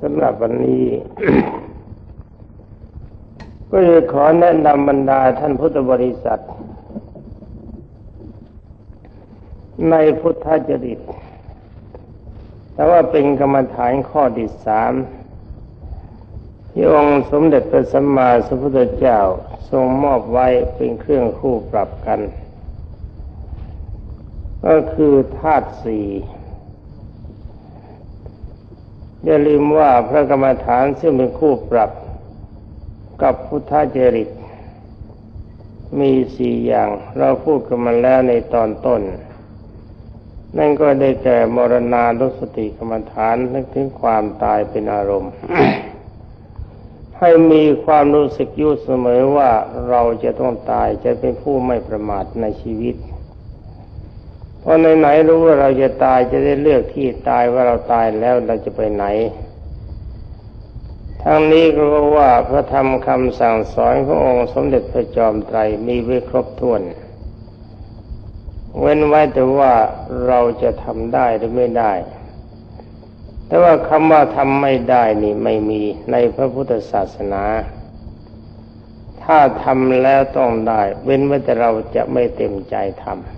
สำหรับวันนี้ ก็จะขอแนะนำบรรดาท่านพุทธบริษัท ในพุทธจริต แต่ว่าเป็นกรรมฐานข้อที่สามที่องค์สมเด็จพระสัมมาสัมพุทธเจ้าทรงมอบไว้เป็นเครื่องคู่ปรับกัน ก็คือธาตุสี่ อย่าลืมว่าพระกรรมฐานซึ่งเป็นคู่ปรับกับพุทธจริต มีสี่อย่างเราพูดกันมาแล้วในตอนต้น นั่นก็ได้แก่มรณานุสติกรรมฐานนึกถึงความตายเป็นอารมณ์ ให้มีความรู้สึกยุ่เสมอว่าเราจะต้องตายจะเป็นผู้ไม่ประมาทในชีวิต พราะไหนๆรู้ว่าเราจะตายจะได้เลือกที่ตายว่าเราตายแล้วเราจะไปไหน ทั้งนี้ก็ว่าพระธรรมคำสั่งสอนขององค์สมเด็จพระจอมไตรมีไว้ครบถ้วน เว้นไว้แต่ว่าเราจะทำได้หรือไม่ได้ แต่ว่าคำว่าทำไม่ได้นี่ไม่มีในพระพุทธศาสนา ถ้าทำแล้วต้องได้ เว้นไว้แต่เราจะไม่เต็มใจทำ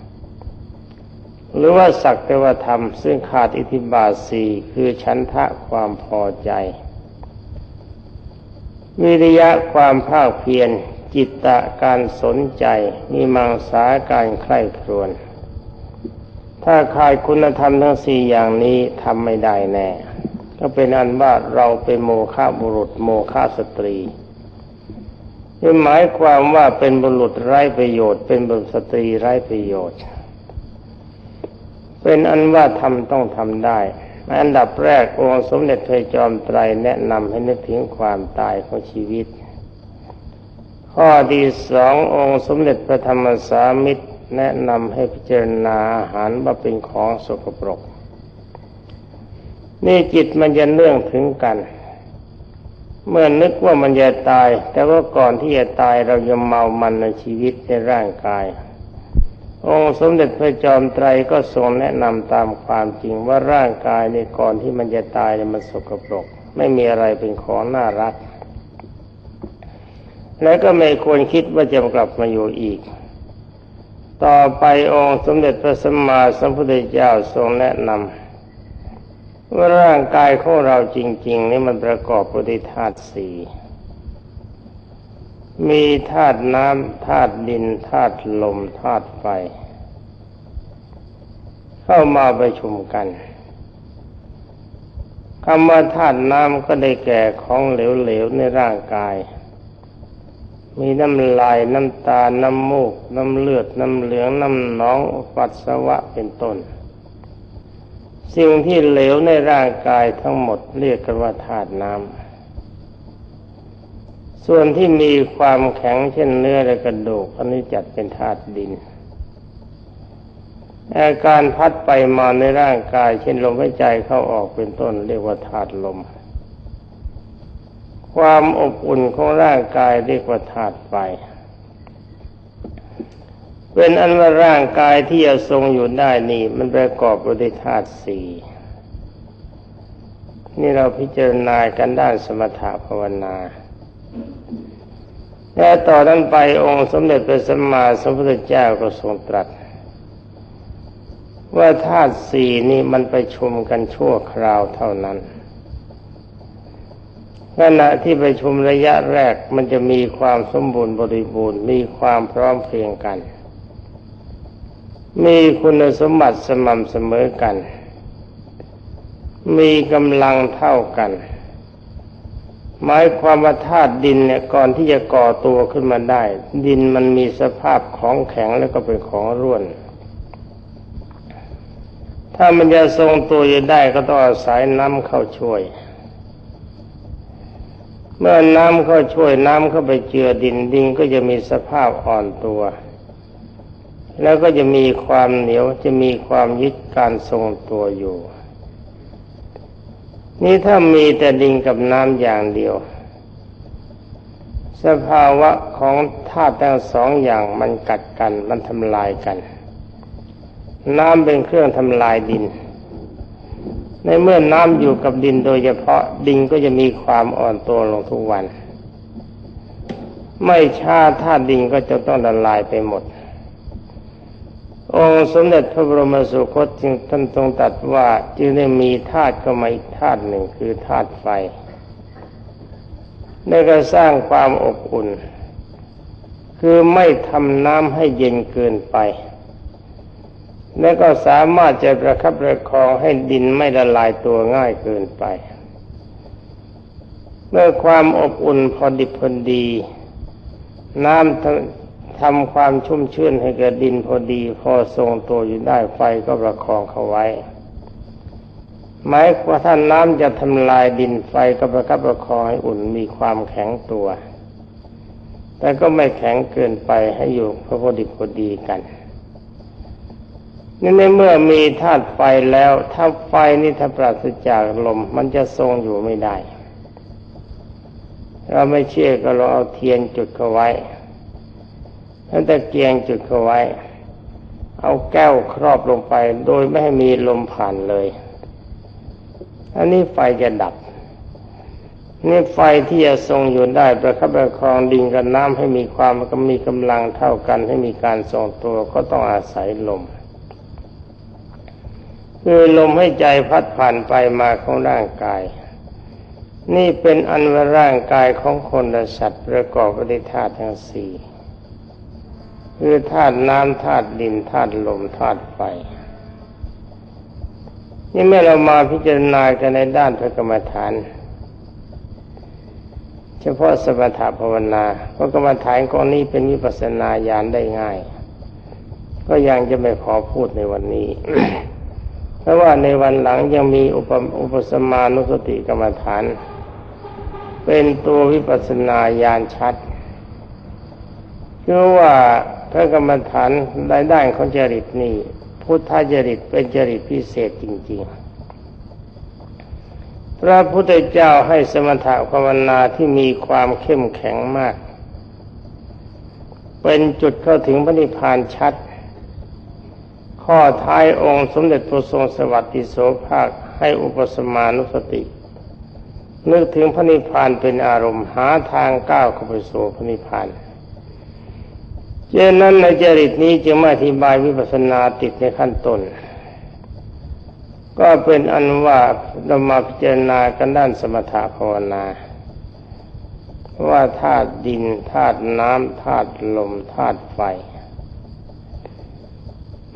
หรือว่าสักแต่ว่าทำซึ่งขาดอิทธิบาทสี่คือฉันทะความพอใจ วิริยะความภาคเพียรจิตตะการสนใจมีมังสาการใคร่ครวญถ้าขาดคุณธรรมทั้งสี่อย่างนี้ทำไม่ได้แน่ ก็เป็นอันว่าเราเป็นโมฆะบุรุษโมฆะสตรีหมายความว่าเป็นบุรุษไร้ประโยชน์ เป็นบุรุษสตรีไร้ประโยชน์ เป็นอันว่าทำต้องทำได้ อันดับแรกองค์สมเด็จพระจอมไตรแนะนำให้นึกถึงความตายของชีวิต ข้อที่สององค์สมเด็จพระธรรมสามิตรแนะนำให้พิจารณาอาหารว่าเป็นของสกปรก นี่จิตมันจะเนื่องถึงกัน เมื่อนึกว่ามันจะตาย แต่ว่าก่อนที่จะตายเรายังเมามันในชีวิตในร่างกาย องค์สมเด็จพระจอมไตรก็ทรงแนะนำตามความจริงว่าร่างกายในก่อนที่มันจะตายเนี่ยมันสกปรก ไม่มีอะไรเป็นของน่ารัก และก็ไม่ควรคิดว่าจะกลับมาอยู่อีก ต่อไปองค์สมเด็จพระสัมมาสัมพุทธเจ้าทรงแนะนำว่าร่างกายของเราจริง ๆ นี่มันประกอบด้วยธาตุสี่ มีธาตุน้ำธาตุดินธาตุลมธาตุไฟ เข้ามาประชุมกันคำว่าธาตุน้ำก็ได้แก่ของเหลวๆในร่างกาย มีน้ำลายน้ำตา น้ำมูก น้ำเลือด น้ำเหลือง น้ำหนองปัสสาวะเป็นต้น สิ่งที่เหลวในร่างกายทั้งหมดเรียกกันว่าธาตุน้ำ ส่วนที่มีความแข็งเช่นเนื้อและกระดูกอันนี้จัดเป็นธาตุดิน อาการพัดไปมาในร่างกาย เช่นลมหายใจเข้าออกเป็นต้น เรียกว่าธาตุลม ความอบอุ่นของร่างกายเรียกว่าธาตุไฟเป็นอันว่าร่างกายที่จะทรงอยู่ได้นี่ มันประกอบด้วยธาตุสี่นี่เราพิจารณากันด้านสมถะภาวนา และต่อนั้นไปองค์สมเด็จพระสัมมาสัมพุทธเจ้าก็ทรงตรัส ว่าธาตุสี่นี่มันไปชุมกันชั่วคราวเท่านั้นขณะที่ไปชุมระยะแรกมันจะมีความสมบูรณ์บริบูรณ์มีความพร้อมเพรียงกัน มีคุณสมบัติสม่ำเสมอกัน มีกำลังเท่ากัน หมายความว่าธาตุดินเนี่ยก่อนที่จะก่อตัวขึ้นมาได้ ดินมันมีสภาพของแข็งแล้วก็เป็นของร่วน ถ้ามันจะทรงตัวอยู่ได้ก็ต้องอาศัยน้ำเข้าช่วย เมื่อน้ำเข้าช่วยน้ำเข้าไปเจือดินดินก็จะมีสภาพอ่อนตัว แล้วก็จะมีความเหนียวจะมีความยึดการทรงตัวอยู่ นี่ถ้ามีแต่ดินกับน้ำอย่างเดียว สภาวะของธาตุทั้งสองอย่างมันกัดกันมันทำลายกัน น้ำเป็นเครื่องทำลายดิน ในเมื่อน้ำอยู่กับดินโดยเฉพาะดินก็จะมีความอ่อนตัวลงทุกวัน ไม่ช้าธาตุดินก็จะต้องละลายไปหมด องค์สมเด็จพระบรมสุคตจึงท่านทรงตรัสว่าจึงได้มีธาตุก็มาอีกธาตุหนึ่งคือธาตุไฟได้ก็สร้างความอบอุ่น คือไม่ทำน้ำให้เย็นเกินไป และก็สามารถจะประคับประคองให้ดินไม่ละลายตัวง่ายเกินไป เมื่อความอบอุ่นพอดิบพอดี น้ำ ทำความชุ่มชื้นให้แก่ดินพอดีพอทรงตัวอยู่ได้ไฟก็ประคองเขาไว้หมายว่าท่านน้ำจะทำลายดินไฟก็ประคับประคองให้อุ่นมีความแข็งตัว แต่ก็ไม่แข็งเกินไปให้อยู่พอพอดีพอดีกันนี่ในเมื่อมีธาตุไฟแล้วถ้าไฟนี่ถ้าปราศจากลมมันจะทรงอยู่ไม่ได้ เราไม่เชื่อก็ลองเอาเทียนจุดเข้าไว้ แล้วตะเกียงจุดเขาไว้ เอาแก้วครอบลงไป โดยไม่ให้มีลมผ่านเลย อันนี้ไฟจะดับ นี่ไฟที่จะทรงอยู่ได้ประคับประคองดินกับน้ำให้มีความก็มีกำลังเท่ากันให้มีการทรงตัวก็ต้องอาศัยลมคือลมให้ใจพัดผ่านไปมาของร่างกาย นี่เป็นอันว่าร่างกายของคนและสัตว์ประกอบปด้วยธาตุทั้งสี่ คือธาตุน้ำธาตุดินธาตุลมธาตุไฟนี่เมื่อเรามาพิจารณากันในด้านพระกรรมฐาน เฉพาะสมถะภาวนาเพราะกรรมฐานกองนี้เป็นวิปัสสนาญาณได้ง่าย ก็ยังจะไม่ขอพูดในวันนี้ เพราะว่าในวันหลังยังมีอุปอุปสมานุสติกรรมฐาน เป็นตัววิปัสสนาญาณชัดคือว่า พระกรรมฐานในด้านของจริตนี่พุทธจริตเป็นจริตพิเศษจริง ๆ พระพุทธเจ้าให้สมถะภาวนาที่มีความเข้มแข็งมาก เป็นจุดเข้าถึงพระนิพพานชัด ข้อท้ายองค์สมเด็จพระทรงสวัสดิโสภาคให้อุปสมานุสติ นึกถึงพระนิพพานเป็นอารมณ์หาทางก้าวเข้าไปสู่พระนิพพาน เช่นนั้นในจริตนี้จึงไม่อธิบายวิปัสสนาติดในขั้นต้น ก็เป็นอันว่าเรามาพิจารณากันด้านสมถะภาวนาว่าธาตุดินธาตุน้ำธาตุลมธาตุไฟ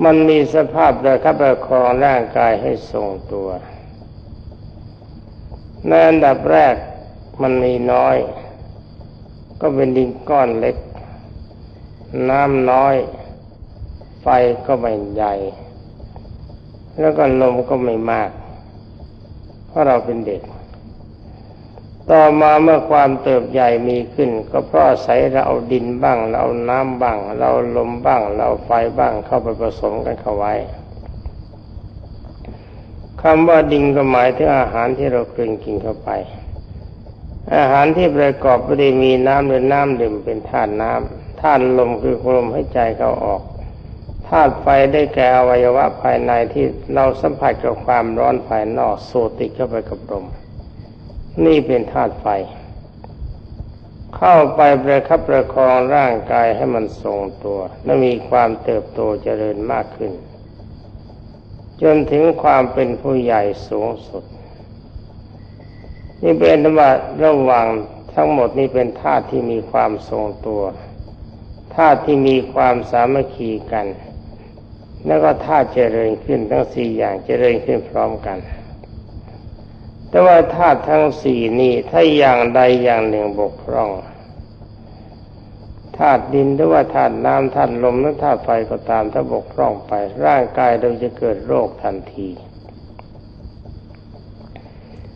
มันมีสภาพระคับประคองร่างกายให้ทรงตัวในอันดับแรกมันมีน้อย ก็เป็นดินก้อนเล็ก น้ำน้อย ไฟก็ไม่ใหญ่ แล้วก็ลมก็ไม่มาก เพราะเราเป็นเด็ก ต่อมาเมื่อความเติบใหญ่มีขึ้น ก็เพราะใส่เราเอาดินบ้าง เราเอาน้ำบ้าง เราลมบ้าง เราไฟบ้างเข้าไปผสมกันเข้าไว้คำว่าดินก็หมายถึงอาหารที่เรากลืนกินเข้าไป อาหารที่ประกอบไปด้วยมีน้ำหรือน้ำดื่มเป็นธาตุน้ำาตุลมคือลมให้ใจเข้าออกธาตุไฟได้แก่อวัยวะภายในที่เราสัมผัสกับความร้อนภายนอกสูติเข้าไปกับลมนี่เป็นธาตุไฟ เข้าไปประคับประคองร่างกายให้มันทรงตัว และมีความเติบโตเจริญมากขึ้น จนถึงความเป็นผู้ใหญ่สูงสุด นี่เป็นธรรมะระหว่างทั้งหมดนี้เป็นธาตุที่มีความทรงตัว ธาตุที่มีความสามัคคีกัน แล้วก็ธาตุเจริญขึ้นทั้งสี่อย่างเจริญขึ้นพร้อมกัน แต่ว่าธาตุทั้งสี่นี้ถ้าอย่างใดอย่างหนึ่งบกพร่องธาตุดินหรือว่าธาตุน้ำธาตุลมหรือธาตุไฟก็ตามถ้าบกพร่องไป ร่างกายเราจะเกิดโรคทันที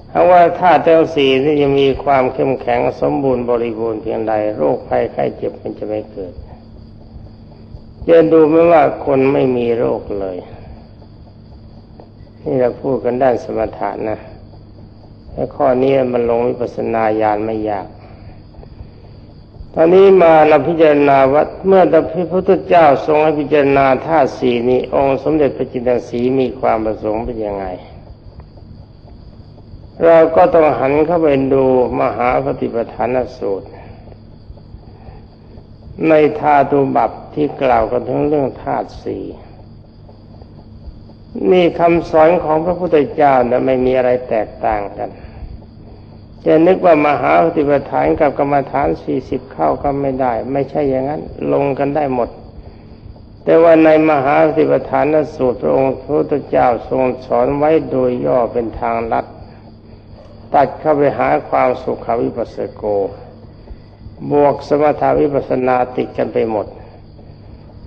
เพราะว่าธาตุทั้งสี่ที่จะมีความเข้มแข็งสมบูรณ์บริบูรณ์เพียงใดโรคภัยไข้เจ็บมันจะไม่เกิด จะดูไม่ว่าคนไม่มีโรคเลย นี่เราพูดกันด้านสมถะนะแต่ข้อนี้มันลงวิปัสสนาญาณไม่ยาก ตอนนี้มาเราพิจารณาว่าเมื่อพระพุทธเจ้าทรงให้พิจารณาธาตุสีนี้องค์สมเด็จพระจินดสีมีความประสงค์เป็นยังไง เราก็ต้องหันเข้าไปดูมหาปฏิปทานสูตร ในธาตุบับ ที่กล่าวกันถึงเรื่องธาตุสี่นี่คำสอนของพระพุทธเจ้านะไม่มีอะไรแตกต่างกันจะนึกว่ามหาปฏิปทานกับกรรมฐานสี่สิบเข้าก็ไม่ได้ ไม่ใช่อย่างนั้น ลงกันได้หมด แต่ว่าในมหาปฏิปทานสูตรพระองค์พระพุทธเจ้าทรงสอนไว้โดยย่อเป็นทางลัด ตัดเข้าไปหาความสุขวิปัสสโก บวกสมถาวิปัสนาติดกันไปหมด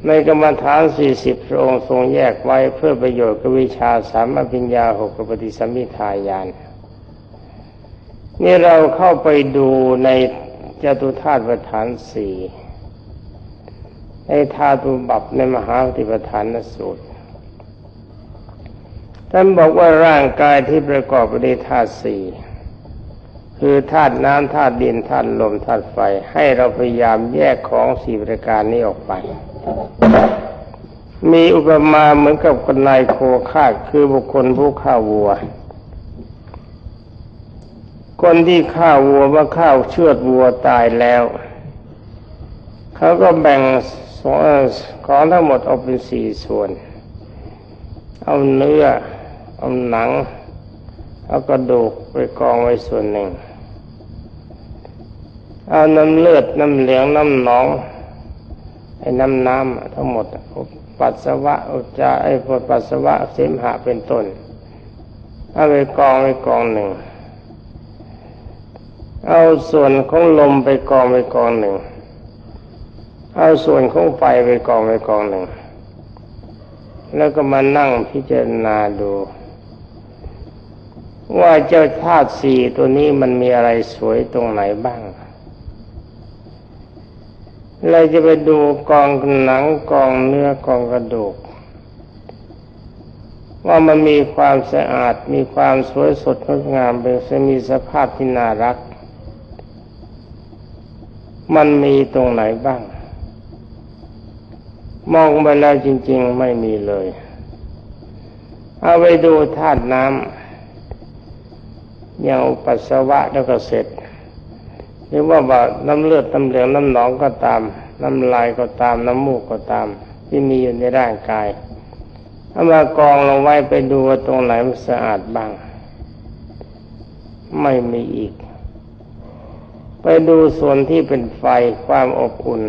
ในกรรมฐานสี่สิบพระองค์ทรงแยกไว้เพื่อประโยชน์กวิชาสามปัญญาหกปฏิสัมมิทายาน นี่เราเข้าไปดูในจตุธาตุประธานสี่ในธาตุบับในมหาปฏิปทานสูตร ท่านบอกว่าร่างกายที่ประกอบไปด้วยธาตุสี่คือธาตุน้ำธาตุดินธาตุลมธาตุไฟ ให้เราพยายามแยกของสี่ประการนี้ออกไป มีอุปมาเหมือนกับคนนายโคฆ่าคือบุคคลผู้ฆ่าวัว คนที่ฆ่าวัวว่าฆ่าเชือดวัวตายแล้ว เขาก็แบ่งของทั้งหมดออกเป็นสี่ส่วน เอาเนื้อ เอาหนัง เอากระดูกไปกองไว้ส่วนหนึ่ง เอาน้ำเลือด น้ำเหลือง น้ำหนอง ไอ้น้ำน้ำทั้งหมด ปัสสาวะอุจจาไอ้ปวดปัสสาวะเสมหะเป็นต้นเอาไปกองไปกองหนึ่ง เอาส่วนของลมไปกองไปกองหนึ่ง เอาส่วนของไฟไปกองไปกองหนึ่ง แล้วก็มานั่งพิจารณาดู ว่าเจ้าธาตุสี่ตัวนี้มันมีอะไรสวยตรงไหนบ้าง เราจะไปดูกองหนังกองเนื้อกองกระดูก ว่ามันมีความสะอาดมีความสวยสดงดงามเป็นมีสภาพที่น่ารัก มันมีตรงไหนบ้าง มองไปแล้วจริง ๆ ไม่มีเลย เอาไปดูธาตุน้ำอย่างปัสสาวะแล้วก็เสร็จ หรือว่าว่าน้ำเลือดน้ำเหลืองน้ำหนองก็ตาม น้ำลายก็ตาม น้ำมูกก็ตาม ที่มีอยู่ในร่างกายเอามากองลงไว้ไปดูว่าตรงไหนมันสะอาดบ้าง ไม่มีอีก ไปดูส่วนที่เป็นไฟความอบอุ่น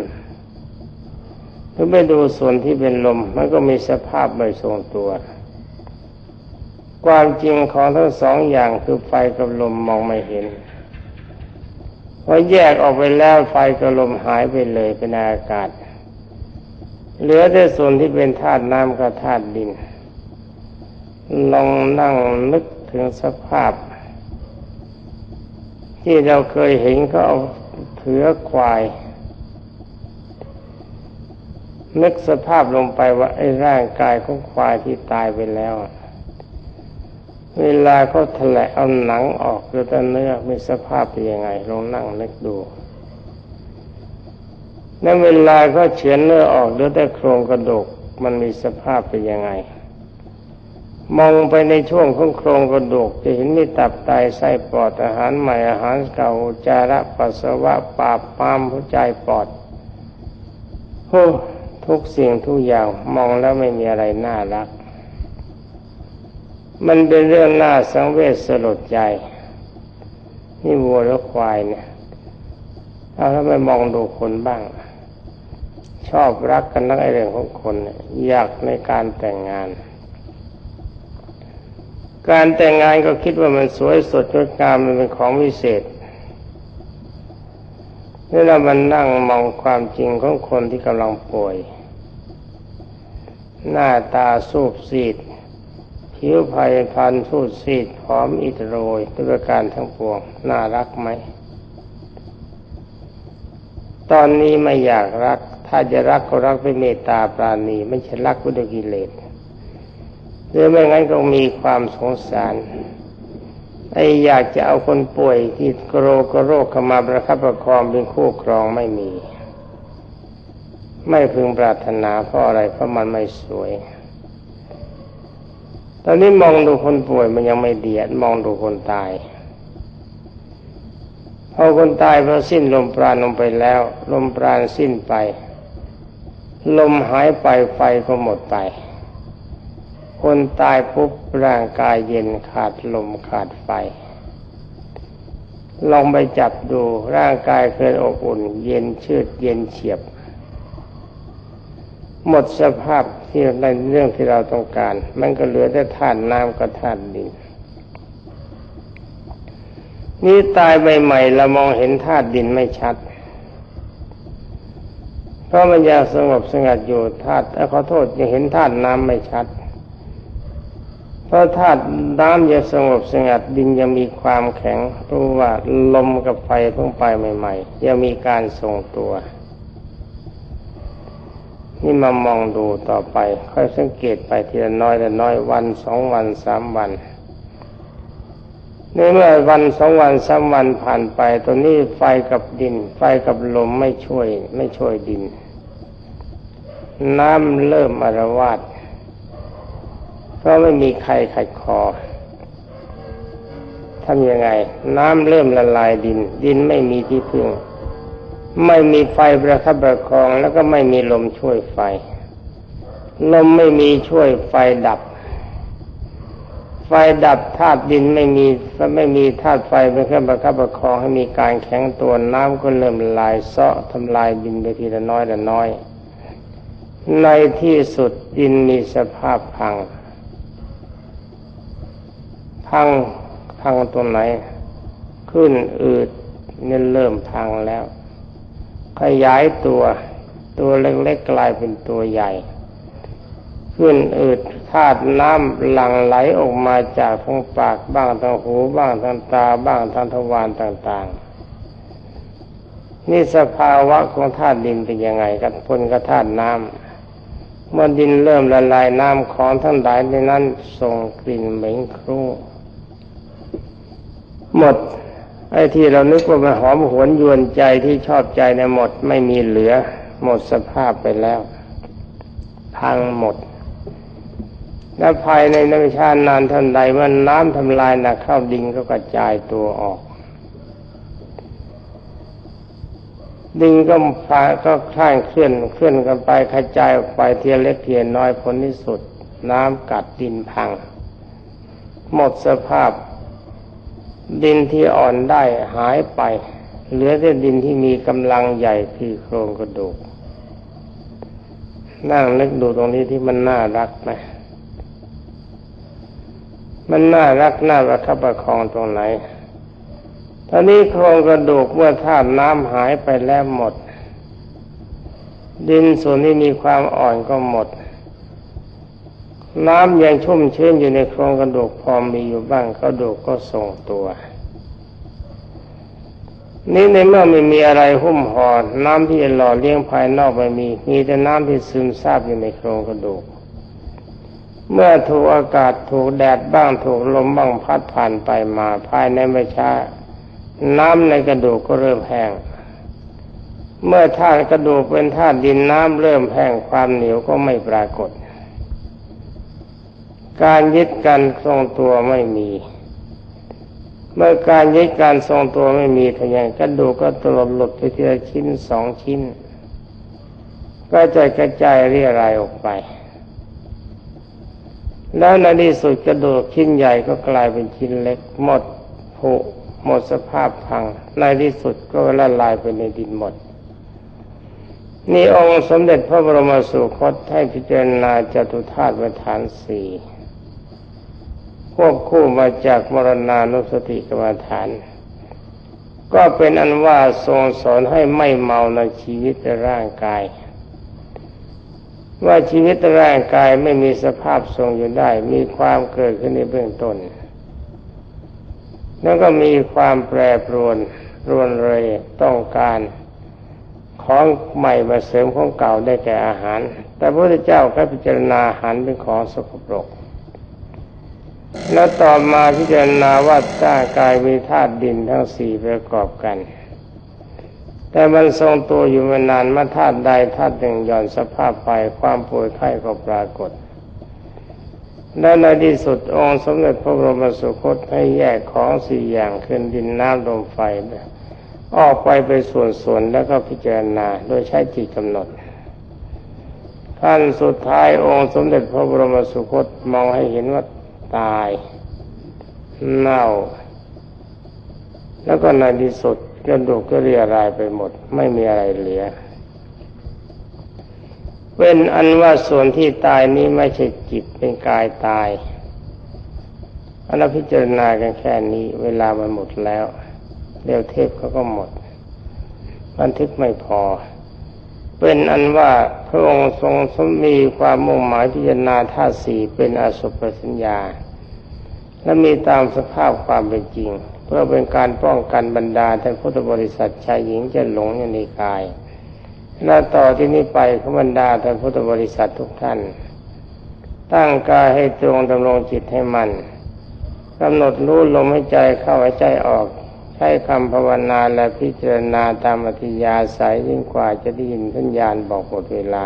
หรือไปดูส่วนที่เป็นลมมันก็มีสภาพไม่ทรงตัว ความจริงของทั้งสองอย่างคือไฟกับลมมองไม่เห็น พอแยกออกไปแล้วไฟกับลมหายไปเลยเป็นอากาศ เหลือแต่ส่วนที่เป็นธาตุน้ำกับธาตุดิน ลองนั่งนึกถึงสภาพ ที่เราเคยเห็นเขาเอาเถือควาย นึกสภาพลงไปว่าไอ้ร่างกายของควายที่ตายไปแล้ว เวลาเขาแถลเอาหนังออกหรือแต่เนื้อมีสภาพเป็นยังไงลองนั่งนึกดูในเวลาเขาเฉือนเนื้อออกหรือแต่โครงกระดูกมันมีสภาพเป็นยังไง มองไปในช่วงของโครงกระดูกจะเห็นมีตับไตไส้ปอดอาหารใหม่อาหารเก่าจาระปัสสาวะปาบปามหัวใจปอดโอ้ทุกสิ่งทุกอย่างมองแล้วไม่มีอะไรน่ารัก มันเป็นเรื่องน่าสังเวชสลดใจ นี่วัวและควายเนี่ยเอาแล้วไปมองดูคนบ้าง ชอบรักกันนักไอเรื่องของคนอยากในการแต่งงาน การแต่งงานก็คิดว่ามันสวยสดงดงามมันเป็นของวิเศษนี่เรามันนั่งมองความจริงของคนที่กำลังป่วย หน้าตาสูบซีด ผิวพายพันสูดซีดหอมอิตโรยด้วยประการทั้งปวง น่ารักไหม ตอนนี้ไม่อยากรัก ถ้าจะรักก็รักด้วยเมตตาปราณี ไม่ใช่รักด้วยกิเลสหรือไม่งั้นก็มีความสงสารไอ้อยากจะเอาคนป่วยที่โกรกโรคเข้ามาประคับประคองเป็นคู่ครองไม่มี ไม่พึงปรารถนาเพราะอะไรเพราะมันไม่สวย ตอนนี้มองดูคนป่วยมันยังไม่เดียดมองดูคนตายพอคนตายพอสิ้นลมปราณลงไปแล้ว ลมปราณสิ้นไป ลมหายไปไฟก็หมดไป คนตายปุ๊บร่างกายเย็นขาดลมขาดไฟ ลองไปจับดูร่างกายเคยอบอุ่น เย็นชืดเย็นเฉียบ หมดสภาพ ที่ในเรื่องที่เราต้องการ มันก็เหลือแต่ธาตุน้ำกับธาตุดินนี่ตายใหม่ๆเรามองเห็นธาตุดินไม่ชัด เพราะมันยังสงบสงัดอยู่ธาตุขอโทษยังเห็นธาตุน้ำไม่ชัด เพราะธาตุน้ำยังสงบสงัดดินยังมีความแข็งรู้ว่าลมกับไฟเพิ่งไปใหม่ ๆ ยังมีการทรงตัว นี่มามองดูต่อไป ค่อยสังเกตไปทีละน้อยละน้อยวันสองวันสามวันในเมื่อวันสองวันสามวันผ่านไปตอนนี้ไฟกับดิน ไฟกับลมไม่ช่วย ไม่ช่วยดิน น้ำเริ่มอารวาสเพราะไม่มีใครขัดคอทำยังไง น้ำเริ่มละลายดิน ดินไม่มีที่พึ่ง ไม่มีไฟประคับประคองแล้วก็ไม่มีลมช่วยไฟ ลมไม่มีช่วยไฟดับ ไฟดับธาตุดินไม่มีไม่มีธาตุไฟเป็นเครื่องประคับประคองให้มีการแข็งตัวน้ำก็เริ่มลายเซาะทำลายดินไปทีละน้อยละน้อย ในที่สุดดินมีสภาพพัง พังพังตรงไหน ขึ้นอืดเนี่ยเริ่มพังแล้ว ขยายตัว ตัวเล็กๆกลายเป็นตัวใหญ่ ขึ้นอืดธาตุน้ำหลั่งไหลออกมาจากทางปากบ้างทางหูบ้างทางตาบ้างทางทวารต่างๆ นี่สภาวะของธาตุดินเป็นยังไงกันพลกับธาตุน้ำเมื่อดินเริ่มละลายน้ำของทั้งหลายในนั้นส่งกลิ่นเหม็นครุ้งหมด ไอ้ที่เรานึกว่ามันหอมหวนยวนใจที่ชอบใจในหมดไม่มีเหลือ หมดสภาพไปแล้ว พังหมด และภายในน้ำชานานทันใดเมื่อน้ำทำลายนักเข้าดินก็กระจายตัวออก ดินก็พาก็คล้ายเคลื่อนเคลื่อนกันไปกระจายออกไปเทียเล็กเทียน้อยผลที่สุด น้ำกัดดินพัง หมดสภาพ ดินที่อ่อนได้หายไป เหลือแต่ดินที่มีกำลังใหญ่คือโครงกระดูก นั่งนึกดูตรงนี้ที่มันน่ารักไหมมันน่ารักน่าประคับประคองตรงไหนตอนนี้โครงกระดูกเมื่อธาตุน้ำหายไปแล้วหมด ดินส่วนที่มีความอ่อนก็หมด น้ำยังชุ่มชื้นอยู่ในโครงกระดูกพอมีอยู่บ้างกระดูกก็ทรงตัว นี่ในเมื่อไม่มีอะไรหุ้มห่อน้ำที่หล่อเลี้ยงภายนอกไม่มี มีแต่น้ำที่ซึมซาบอยู่ในโครงกระดูก เมื่อถูกอากาศถูกแดดบ้างถูกลมบ้างพัดผ่านไปมาภายในไม่ช้าน้ำในกระดูกก็เริ่มแห้ง เมื่อธาตุกระดูกเป็นธาตุดินน้ำเริ่มแห้งความเหนียวก็ไม่ปรากฏ การยึดการทรงตัวไม่มี เมื่อการยึดการทรงตัวไม่มีทางกระดูกก็ตลบหลุดไปทีละชิ้นสองชิ้น ก็จะกระจายเรียรายออกไป แล้วในที่สุดกระดูกชิ้นใหญ่ก็กลายเป็นชิ้นเล็กหมดผุหมดสภาพพังในที่สุดก็ละลายไปในดินหมดนี่องค์สมเด็จพระบรมสุคตให้พิจารณาจตุธาตุประฐานสี่ ควบคู่มาจากมรณานุสติกรรมฐาน ก็เป็นอันว่าทรงสอนให้ไม่เมาในชีวิตร่างกาย ว่าชีวิตร่างกายไม่มีสภาพทรงอยู่ได้ มีความเกิดขึ้นในเบื้องต้น แล้วก็มีความแปรปรวนรวนเรยต้องการของใหม่มาเสริมของเก่าได้แก่อาหาร แต่พระพุทธเจ้าก็พิจารณาอาหารเป็นของสกปรก แล้วต่อมาพิจารณาว่าร่างกายมีธาตุดินทั้งสี่ประกอบกัน แต่มันทรงตัวอยู่มานานมาธาตุใดธาตุหนึ่งหย่อนสภาพไปความป่วยไข้ก็ปรากฏ และในที่สุดองค์สมเด็จพระบรมสุคตให้แยกของสี่อย่างขึ้นดินน้ำลมไฟ ออกไปเป็นส่วนๆแล้วก็พิจารณาโดยใช้จิตกำหนดขั้นสุดท้ายองค์สมเด็จพระบรมสุคตมองให้เห็นว่า ตาย เน่า แล้วก็ในที่สุดกระดูกก็เรียรายไปหมด ไม่มีอะไรเหลือเป็นอันว่าส่วนที่ตายนี้ไม่ใช่จิตเป็นกายตายอันเราพิจารณากันแค่นี้ เวลามันหมดแล้วเดี๋ยวเทพเขาก็หมด บันทึกไม่พอ เป็นอันว่าพระองค์ทรงสมมีความมุ่งหมายพิจารณาธาตุสี่เป็นอสุภสัญญา และมีตามสภาพความเป็นจริง เพื่อเป็นการป้องกันบรรดาท่านพุทธบริษัทชายหญิงจะหลงอยู่ในกายและต่อที่นี้ไปขบรรดาท่านพุทธบริษัททุกท่าน ตั้งกายให้ตรงดำรงจิตให้มันกำหนดรู้ลมหายใจเข้าหายใจออก ใช้คำภาวนาและพิจารณาตามอธิยาศัยยิ่งกว่าจะได้ยินสัญญาณบอกหมดเวลา